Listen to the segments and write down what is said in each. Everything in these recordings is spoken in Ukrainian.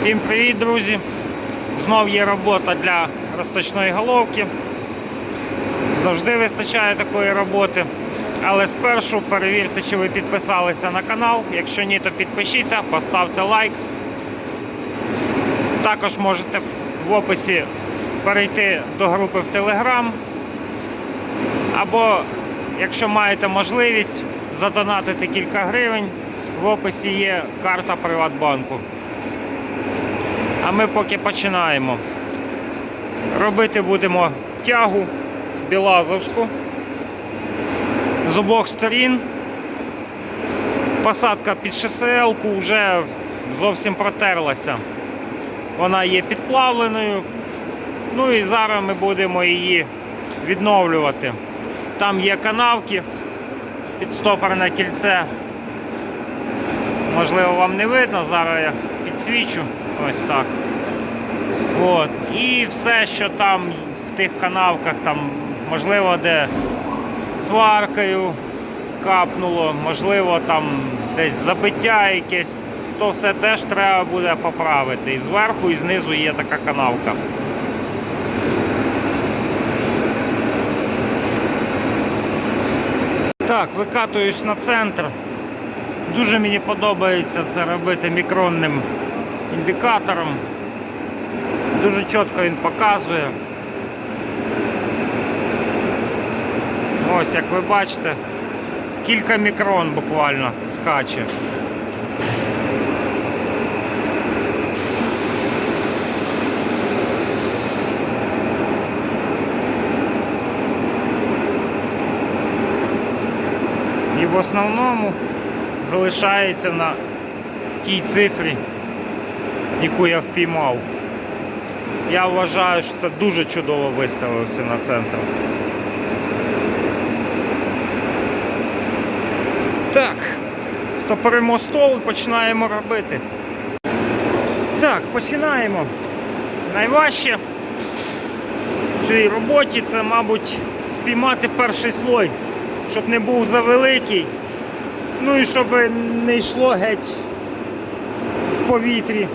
Всім привіт, друзі! Знов є робота для розточної головки. Завжди вистачає такої роботи. Але спершу перевірте, чи ви підписалися на канал. Якщо ні, то підпишіться, поставте лайк. Також можете в описі перейти до групи в Telegram. Або, якщо маєте можливість, задонатити кілька гривень. В описі є карта Приватбанку. А ми поки починаємо. Робити будемо тягу білазовську з обох сторін. Посадка під шосе-елку вже зовсім протерлася. Вона є підплавленою. Ну і зараз ми будемо її відновлювати. Там є канавки, підстопорне кільце. Можливо, вам не видно, зараз я підсвічу. Ось так. От. І все, що там в тих канавках, там, можливо, де сваркою капнуло, можливо, там десь забиття якесь, то все теж треба буде поправити. І зверху, і знизу є така канавка. Так, викатуюсь на центр. Дуже мені подобається це робити мікронним індикатором. Дуже чітко він показує. Ось, як ви бачите, кілька мікрон буквально скаче. І в основному залишається на тій цифрі, яку я впіймав. Я вважаю, що це дуже чудово виставився на центр. Так, стопоримо стол і починаємо робити. Так, починаємо. Найважче в цій роботі це, мабуть, спіймати перший слой, щоб не був завеликий. Ну і щоб не йшло геть в повітрі,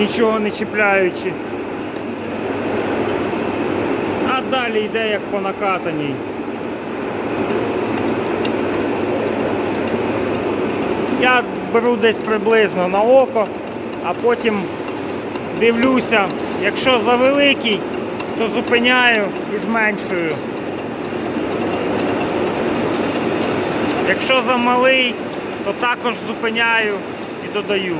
нічого не чіпляючи. А далі йде як по накатаній. Я беру десь приблизно на око, а потім дивлюся, якщо завеликий, то зупиняю і зменшую. Якщо замалий, то також зупиняю і додаю.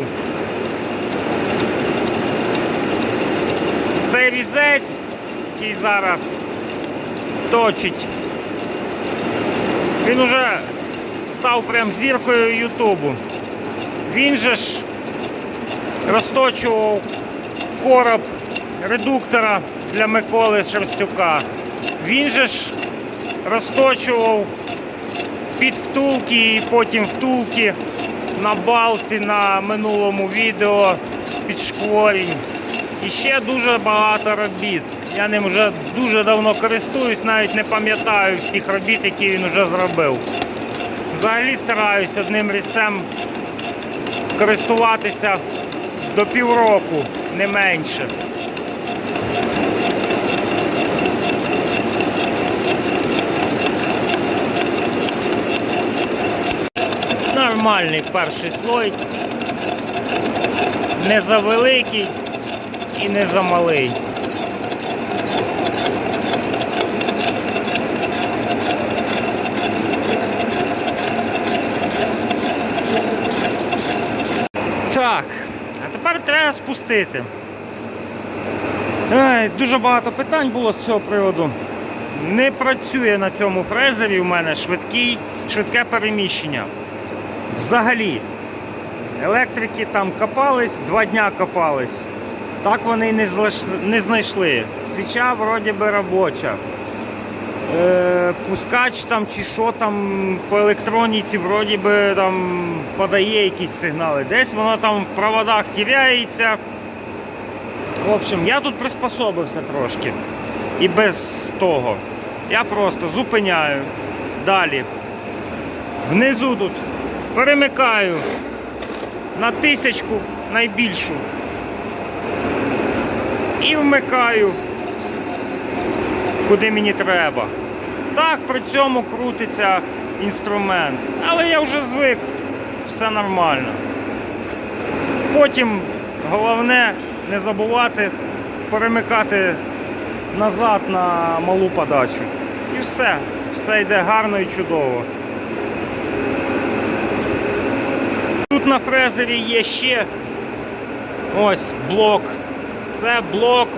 Цей різець, який зараз точить, він уже став прям зіркою Ютубу. Він же ж розточував короб редуктора для Миколи Шерстюка. Він же ж розточував під втулки і потім втулки на балці на минулому відео під шкворінь. І ще дуже багато робіт. Я ним вже дуже давно користуюсь, навіть не пам'ятаю всіх робіт, які він вже зробив. Взагалі стараюся одним різцем користуватися до півроку, не менше. Нормальний перший слой. Не завеликий і не замалий. Так, а тепер треба спустити. Ей, дуже багато питань було з цього приводу. Не працює на цьому фрезері у мене швидкий, швидке переміщення. Взагалі, електрики там копались, два дня копались. Так вони і не, знайшли. Свіча вроді би робоча. Е, пускач там чи що там по електроніці вроді би там подає якісь сигнали. Десь воно там в проводах тіряється. В общем, я тут приспособився трошки. І без того. Я просто зупиняю. Далі. Внизу тут перемикаю на тисячку найбільшу. І вмикаю, куди мені треба. Так, при цьому крутиться інструмент. Але я вже звик, все нормально. Потім головне не забувати перемикати назад на малу подачу. І все. Все йде гарно і чудово. Тут на фрезері є ще ось блок. Це блок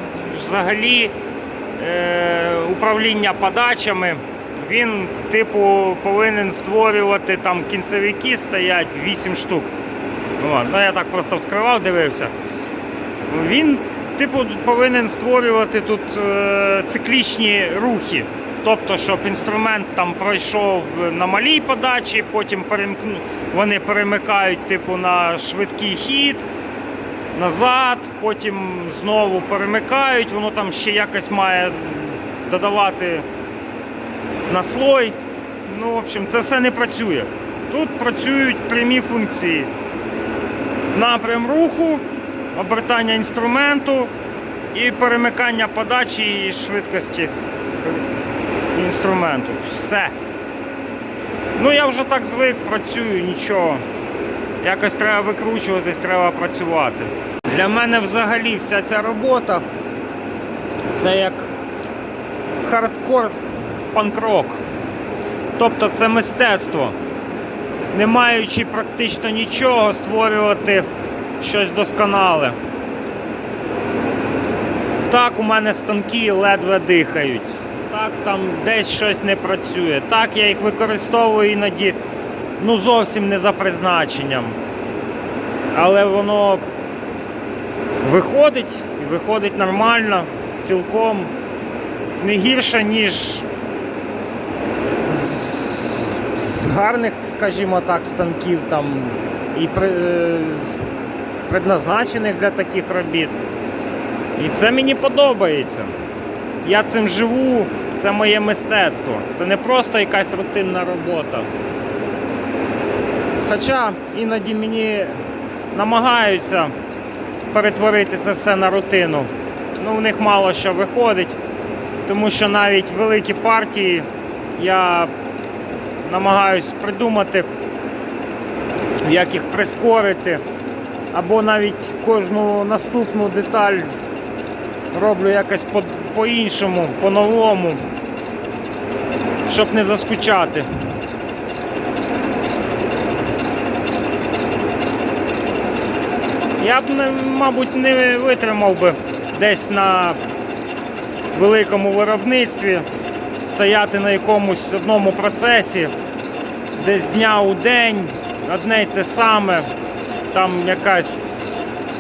взагалі е, управління подачами. Він, типу, повинен створювати там кінцевики стоять 8 штук. От. Ну, я так просто вскривав, дивився. Він, типу, повинен створювати тут е, циклічні рухи. Тобто, щоб інструмент там пройшов на малій подачі, потім перемкну, вони перемикають типу, на швидкий хід, назад, потім знову перемикають, воно там ще якось має додавати на слой. Ну, в общем, це все не працює. Тут працюють прямі функції. Напрям руху, обертання інструменту і перемикання подачі і швидкості інструменту. Все. Ну я вже так звик, працюю, нічого. Якось треба викручуватись, треба працювати. Для мене взагалі вся ця робота це як хардкор панк-рок. Тобто це мистецтво. Не маючи практично нічого, створювати щось досконале. Так, у мене станки ледве дихають. Так, там десь щось не працює. Так, я їх використовую іноді ну, зовсім не за призначенням. Але воно виходить і виходить нормально, цілком не гірше, ніж з, з гарних, скажімо так, станків там і при, е, предназначених для таких робіт. І це мені подобається. Я цим живу, це моє мистецтво. Це не просто якась рутинна робота. Хоча іноді мені намагаються перетворити це все на рутину. Ну, у них мало що виходить, тому що навіть великі партії я намагаюсь придумати, як їх прискорити, або навіть кожну наступну деталь роблю якось по- по-іншому, по-новому, щоб не заскучати. Я б, мабуть, не витримав би десь на великому виробництві стояти на якомусь одному процесі, десь дня у день, одне й те саме, там якась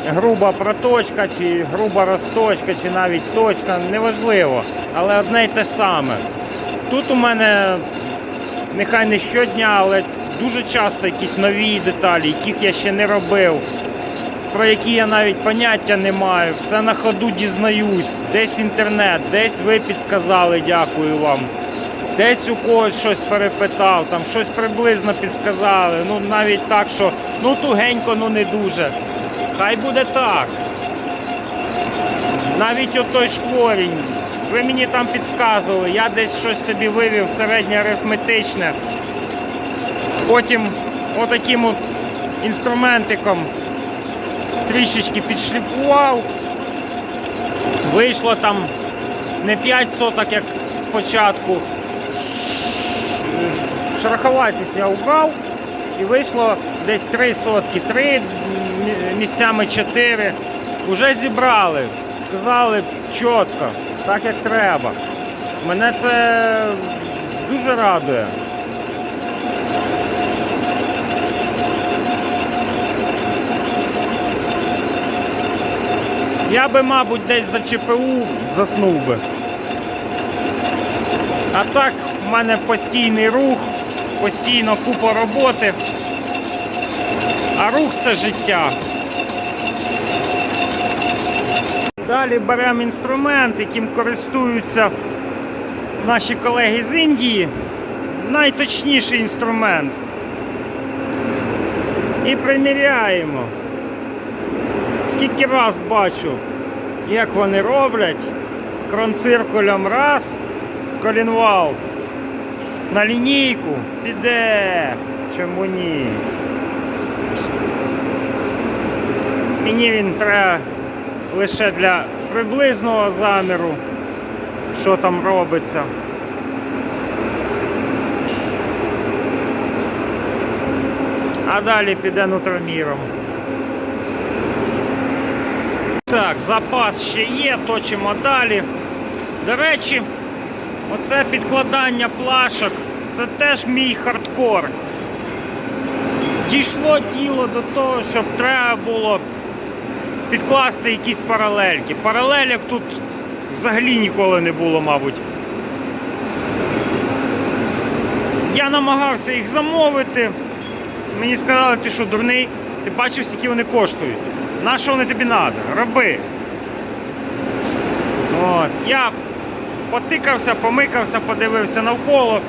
груба проточка, чи груба розточка, чи навіть точна, неважливо, але одне й те саме. Тут у мене нехай не щодня, але дуже часто якісь нові деталі, яких я ще не робив, про які я навіть поняття не маю. Все на ходу дізнаюсь, десь інтернет, десь ви підсказали, дякую вам. Десь у когось щось перепитав, там щось приблизно підсказали. Ну навіть так, що ну тугенько, ну не дуже. Хай буде так. Навіть отой шкворінь. Ви мені там підказували, я десь щось собі вивів середнє арифметичне. Потім отаким от інструментиком трішечки підшліфував. Вийшло там не 5 соток, як спочатку. Ш- я убрав і вийшло десь 3 сотки, 3 місцями 4. Уже зібрали. Сказали чітко, так як треба. Мене це дуже радує. Я би, мабуть, десь за ЧПУ заснув би. А так, в мене постійний рух, постійно купа роботи. А рух це життя. Далі беремо інструмент, яким користуються наші колеги з Індії. Найточніший інструмент. І приміряємо. Скільки раз бачу, як вони роблять. Кронциркулем раз, колінвал на лінійку піде. Чому ні? Мені він треба лише для приблизного заміру, що там робиться. А далі піде нутроміром. Так, запас ще є, точимо далі. До речі, оце підкладання плашок, це теж мій хардкор. Дійшло діло до того, щоб треба було підкласти якісь паралельки. Паралелек тут взагалі ніколи не було, мабуть. Я намагався їх замовити. Мені сказали, ти що, дурний, ти бачив, скільки вони коштують. На що вони тобі треба? Роби. От. Я потикався, помикався, подивився навколо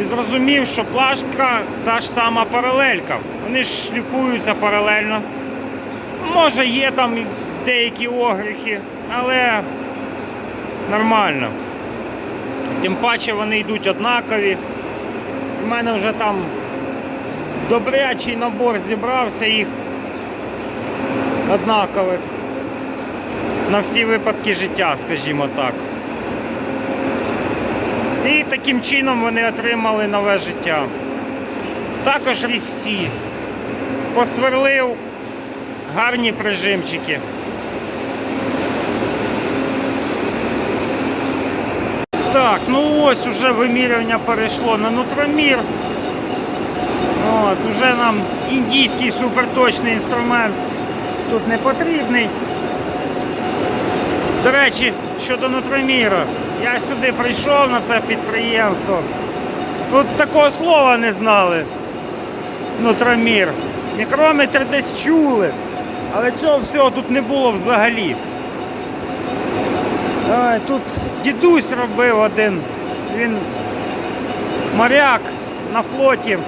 і зрозумів, що плашка та ж сама паралелька. Вони ж шліфуються паралельно. Може є там деякі огріхи, але нормально. Тим паче вони йдуть однакові. У мене вже там добрячий набор зібрався їх однакових. На всі випадки життя, скажімо так. І таким чином вони отримали нове життя. Також різці. Посверлив гарні прижимчики. Так, ну ось уже вимірювання перейшло на нутромір. От, уже нам індійський суперточний інструмент тут не потрібний. До речі, щодо нутроміра, я сюди прийшов на це підприємство. Тут такого слова не знали. Нутромір. Мікрометр десь чули, але цього всього тут не було взагалі. Тут дідусь робив один. Він моряк на флоті.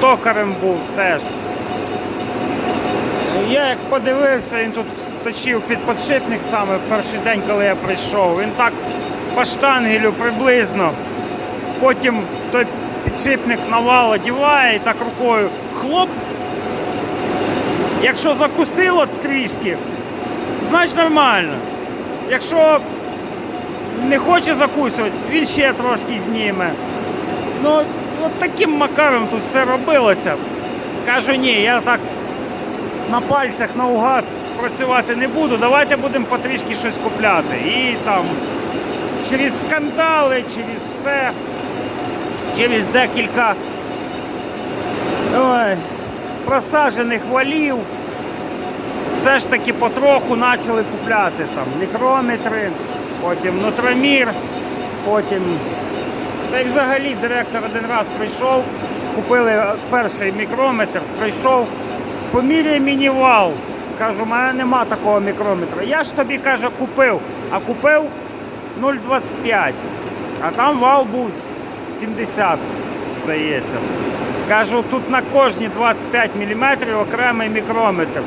Токарем був теж. Я як подивився, він тут точив під подшипник саме перший день, коли я прийшов. Він так по штангелю приблизно. Потім той підшипник на вал одіває і так рукою хлоп. Якщо закусило трішки, значить нормально. Якщо не хоче закусувати, він ще трошки зніме. Ну, от таким макаром тут все робилося. Кажу, ні, я так на пальцях наугад працювати не буду. Давайте будемо потрішки щось купляти. І там через скандали, через все, через декілька ой, просаджених валів. Все ж таки потроху почали купляти там мікрометри, потім нутромір, потім. Та й взагалі директор один раз прийшов, купили перший мікрометр, прийшов, поміряй мені вал. Кажу, у мене нема такого мікрометра. Я ж тобі каже, купив, а купив 0,25. А там вал був 70, здається. Кажу, тут на кожні 25 мм окремий мікрометр.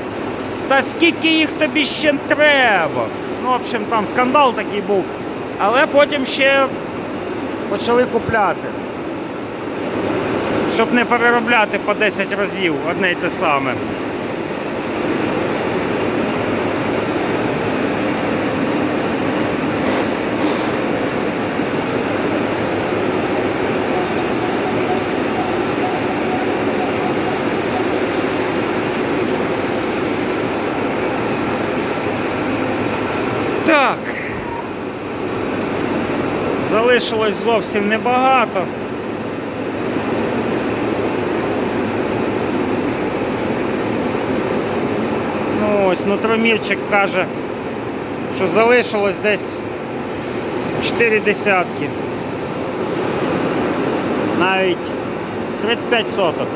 Та скільки їх тобі ще треба? Ну, в общем, там скандал такий був. Але потім ще почали купляти. Щоб не переробляти по 10 разів одне й те саме. Так. Залишилось зовсім небагато. Ну ось, нутромірчик каже, що залишилось десь 4 десятки. Навіть 35 соток.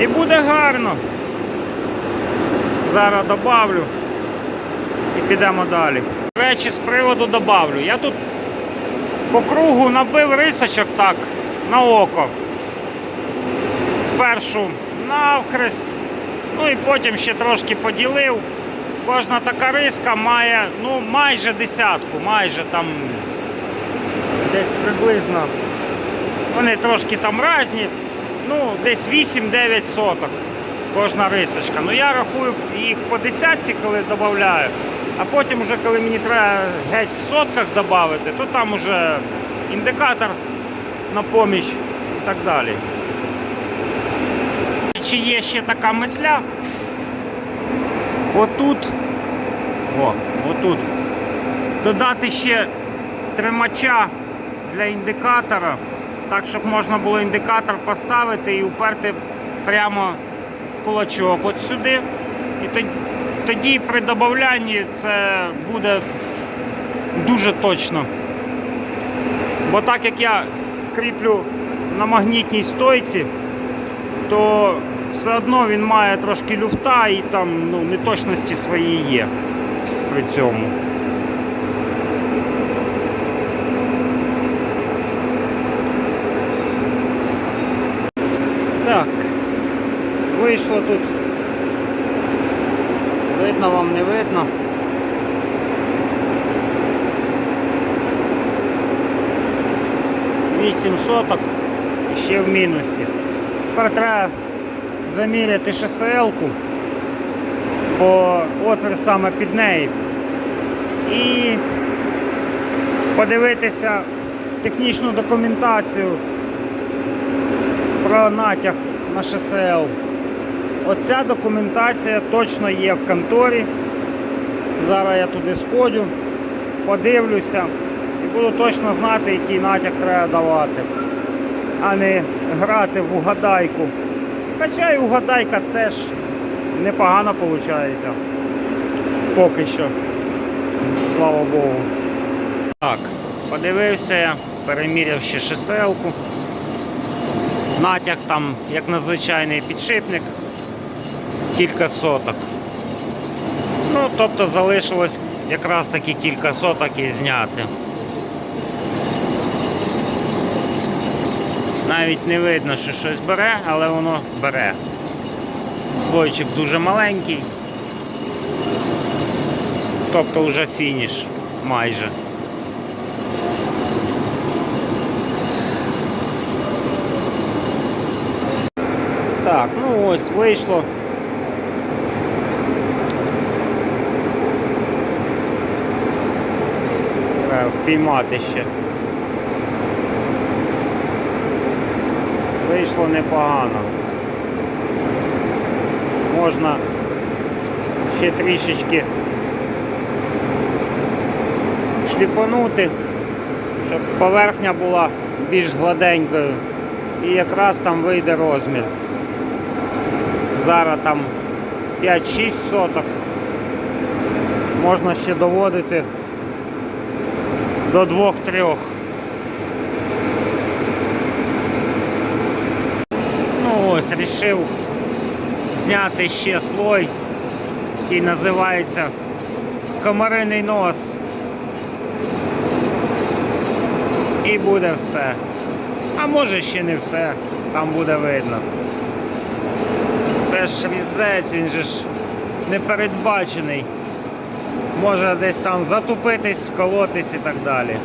І буде гарно. Зараз добавлю і підемо далі. Речі, з приводу добавлю. Я тут по кругу набив рисочок так на око. Спершу навхрест. Ну і потім ще трошки поділив. Кожна така риска має ну, майже десятку, майже там десь приблизно. Вони трошки там різні, ну, десь 8-9 соток кожна рисочка. Ну я рахую їх по десятці, коли додаю, а потім, вже, коли мені треба геть в сотках додати, то там уже індикатор на поміч і так далі. Чи є ще така мисля? Отут, о, отут, додати ще тримача для індикатора, так, щоб можна було індикатор поставити і уперти прямо в кулачок от сюди. І тоді, тоді при додаванні це буде дуже точно. Бо так як я кріплю на магнітній стойці, то все одно він має трошки люфта і там ну, неточності свої є при цьому. Так, вийшло тут. Видно вам, не видно. Вісім соток ще в мінусі. Тепер треба заміряти ШСЛ-ку, бо отвір саме під неї. І подивитися технічну документацію про натяг на ШСЛ. Оця документація точно є в конторі. Зараз я туди сходжу, подивлюся і буду точно знати, який натяг треба давати, а не грати в угадайку. Хоча і угадайка теж непогано виходить. Поки що. Слава Богу. Так, подивився я, переміряв ще шеселку. Натяг там, як на звичайний підшипник, кілька соток. Ну, тобто залишилось якраз таки кілька соток і зняти. Навіть не видно, що щось бере, але воно бере. Слойчик дуже маленький. Тобто вже фініш майже. Так, ну ось вийшло. Треба впіймати ще. Вийшло непогано. Можна ще трішечки шліфанути, щоб поверхня була більш гладенькою і якраз там вийде розмір. Зараз там 5-6 соток. Можна ще доводити до 2-3. Ну ось, рішив зняти ще слой, який називається комариний нос. І буде все. А може ще не все, там буде видно. Це ж різець, він же ж не передбачений. Може десь там затупитись, сколотись і так далі.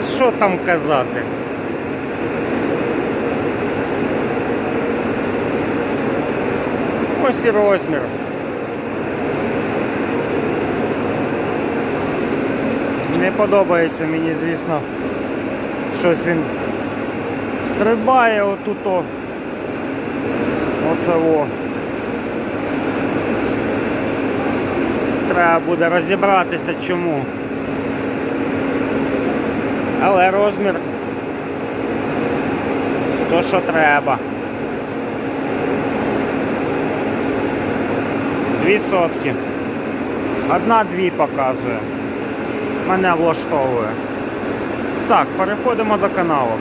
Та що там казати? Ось і розмір. Не подобається мені, звісно, щось він стрибає отуто. Оце во. Треба буде розібратися чому. Але розмір то, що треба. Дві сотки. Одна-дві показує. Мене влаштовує. Так, переходимо до канавок.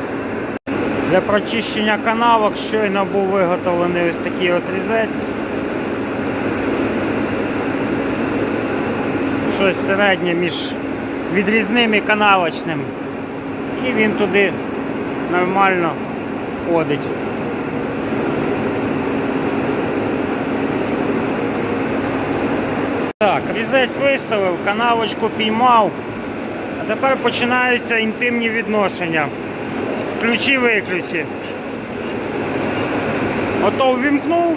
Для прочищення канавок щойно був виготовлений ось такий от різець. Щось середнє між відрізним і канавочним. І він туди нормально входить. Так, різець виставив, канавочку піймав. А тепер починаються інтимні відношення. Ключі-виключі. Ото ввімкнув.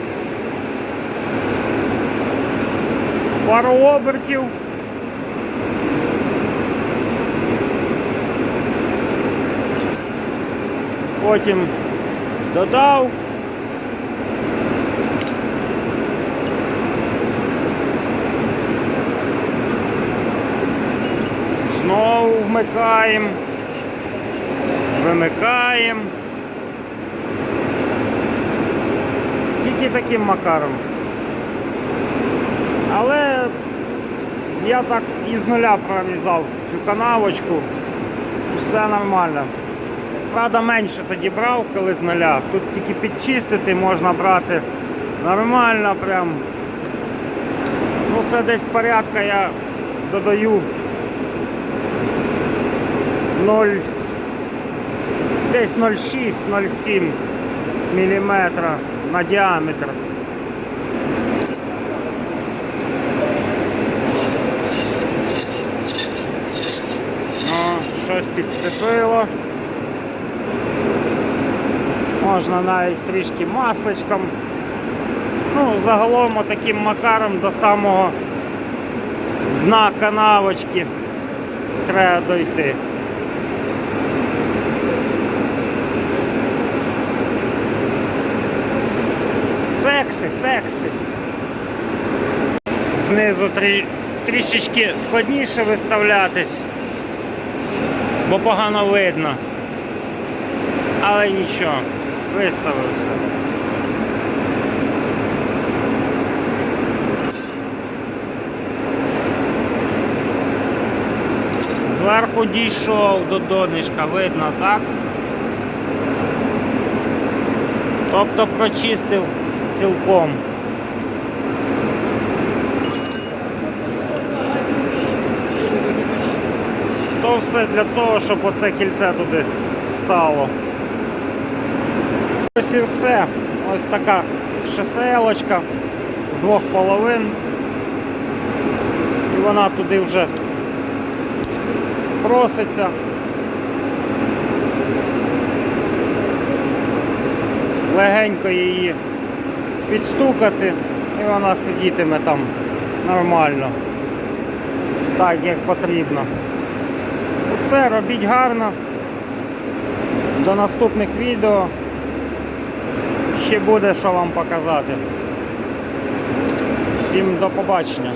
Пару обертів. Потім додав. Знову вмикаємо. Вимикаємо. Тільки таким макаром. Але я так із нуля прорізав цю канавочку. Все нормально. Правда, менше тоді брав, коли з нуля. Тут тільки підчистити можна брати нормально прям. Ну це десь порядка я додаю 0, десь 0,6-0,7 мм на діаметр. Ну, щось підцепило. Можна навіть трішки масличком. Ну, загалом таким макаром до самого дна канавочки треба дойти. Секси, секси. Знизу трі, трішечки складніше виставлятись, бо погано видно. Але нічого, виставився. Зверху дійшов до донишка, видно, так? Тобто прочистив цілком. То все для того, щоб оце кільце туди стало. Ось і все. Ось така шоселочка з двох половин. І вона туди вже проситься. Легенько її підстукати і вона сидітиме там нормально, так як потрібно. Все, робіть гарно. До наступних відео ще буде що вам показати. Всім до побачення.